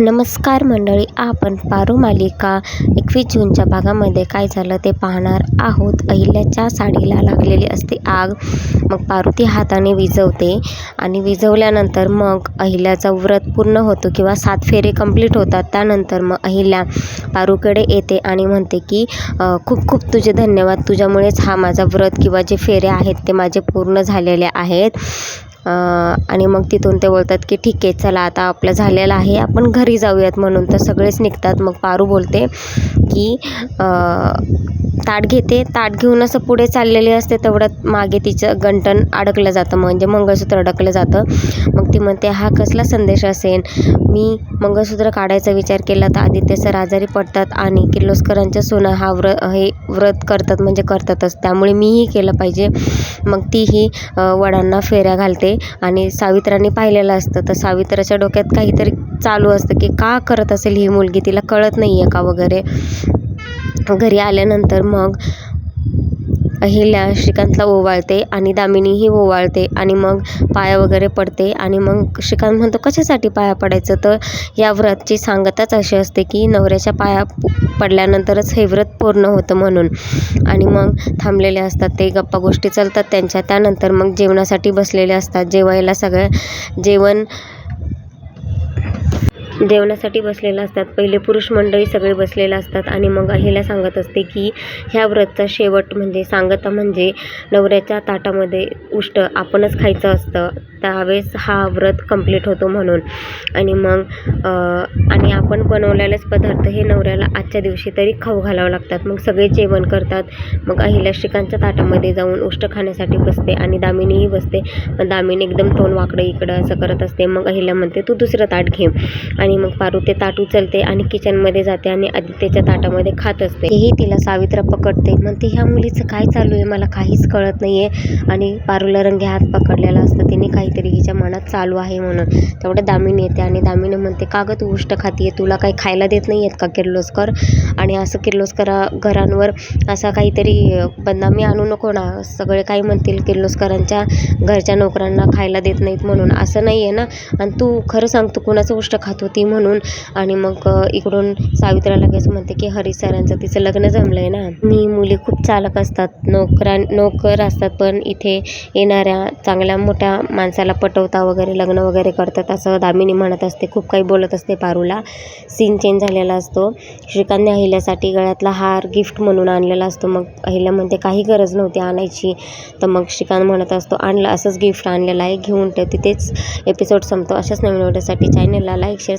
नमस्कार मंडळी आपण पारू मालिका. एकवीस जूनच्या भागामध्ये काय झालं ते पाहणार आहोत. अहिल्याच्या साडीला लागलेली असते आग. मग पारू ती हाताने विजवते आणि विझवल्यानंतर मग अहिल्याचा व्रत पूर्ण होतो किंवा सात फेरे कंप्लीट होतात. त्यानंतर मग अहिल्या पारूकडे येते आणि म्हणते की खूप खूप तुझे धन्यवाद. तुझ्यामुळेच हा माझा व्रत किंवा जे फेरे आहेत ते माझे पूर्ण झालेले आहेत. आणि मग तिथून ते बोलतात की ठीक आहे चला आता आपलं झालेलं आहे आपण घरी जाऊयात म्हणून. तर सगळेच निघतात. मग पारू बोलते की ताट घेते. ताट घेऊन असं पुढे चाललेली असते तेवढ्यात मागे तिचं गंटन अडकलं जातं. म्हणजे मंगळसूत्र अडकलं जातं. मग ती म्हणते हा कसला संदेश असेल मी मंगळसूत्र काढायचा विचार केला तर आदित्य सर आजारी पडतात आणि किर्लोस्करांच्या सोनं हा व्र हे व्रत करतात म्हणजे करतातच. त्यामुळे मीही केलं पाहिजे. मग तीही वडांना फेऱ्या घालते. आणि सावित्राने पाहिलेलं असतं. तर सावित्राच्या डोक्यात काहीतरी चालू असतं की का करत असेल ही मुलगी? तिला कळत नाही आहे का वगैरे? घरी आल्यानंतर मग अहिल्या श्रीकांतला ओवाळते आणि दामिनीही ओवाळते आणि मग पाया वगैरे पडते आणि मग श्रीकांत म्हणतो कशासाठी पाया पडायचं? तर या व्रतची सांगताच अशी असते की नवऱ्याच्या पाया पडल्यानंतरच हे व्रत पूर्ण होतं म्हणून. आणि मग थांबलेले असतात ते गप्पा गोष्टी चालतात त्यांच्या. त्यानंतर मग जेवणासाठी बसलेले असतात. जेवायला सगळं जेवण जेवणासाठी बसलेल्या असतात. पहिले पुरुष मंडळी सगळे बसलेले असतात आणि मग अहिला सांगत असते की ह्या व्रतचा शेवट म्हणजे सांगता म्हणजे नवऱ्याच्या ताटामध्ये उष्ट आपणच खायचं असतं. त्यावेळेस हा व्रत कंप्लीट होतो म्हणून. आणि मग आणि आपण बनवलेलेच पदार्थ हे नवऱ्याला आजच्या दिवशी तरी खाऊ घालावं लागतात. मग सगळे जेवण करतात. मग अहिल्या श्रीकांतच्या ताटामध्ये जाऊन उष्ट खाण्यासाठी बसते आणि दामिनीही बसते. पण दामिनी एकदम तोंड वाकडं इकडं असं करत असते. मग अहिल्या म्हणते तू दुसरं ताट घे. आणि आणि मग पारू ते ताट उचलते आणि किचनमध्ये जाते आणि आदित्यच्या ताटामध्ये खात असते. तेही तिला सावित्रा पकडते. म्हणते ह्या मुलीचं काय चालू आहे? मला काहीच कळत नाही आहे आणि पारूला रंगे हात पकडलेला असतं. तिने काहीतरी हिच्या मनात चालू आहे म्हणून. तेवढं दामिनी येते आणि दामिनी म्हणते का गं तू उष्ट खातीये? तुला काही खायला देत नाही आहेत का किर्लोस्कर? आणि असं किर्लोस्कर घरांवर असा काहीतरी बदनामी आणू नको ना. सगळे काही म्हणतील किर्लोस्करांच्या घरच्या नोकरांना खायला देत नाहीत म्हणून. असं नाही आहे ना? आणि तू खरं सांगतो कुणाचं उष्ट खात होती? म्हणून. आणि मग इकडून सावित्रा लगेच म्हणते की हरी सरांचं तिचं लग्न जमलं आहे ना. मी मुली खूप चालक असतात. नोकरां नोकर असतात पण इथे येणाऱ्या चांगल्या मोठ्या माणसाला पटवता वगैरे लग्न वगैरे करतात असं दामिनी म्हणत असते. खूप काही बोलत असते पारूला. सीन चेंज झालेला असतो. श्रीकांतने अहिल्यासाठी गळ्यातला हार गिफ्ट म्हणून आणलेला असतो. मग अहिल्या म्हणते काही गरज नव्हती आणायची. तर मग श्रीकांत म्हणत असतो आणलं असंच गिफ्ट आणलेलं आहे. घेऊन ठेव तिथेच एपिसोड संपतो. अशाच नवीन व्हिडिओसाठी चॅनलला लाईक शेअर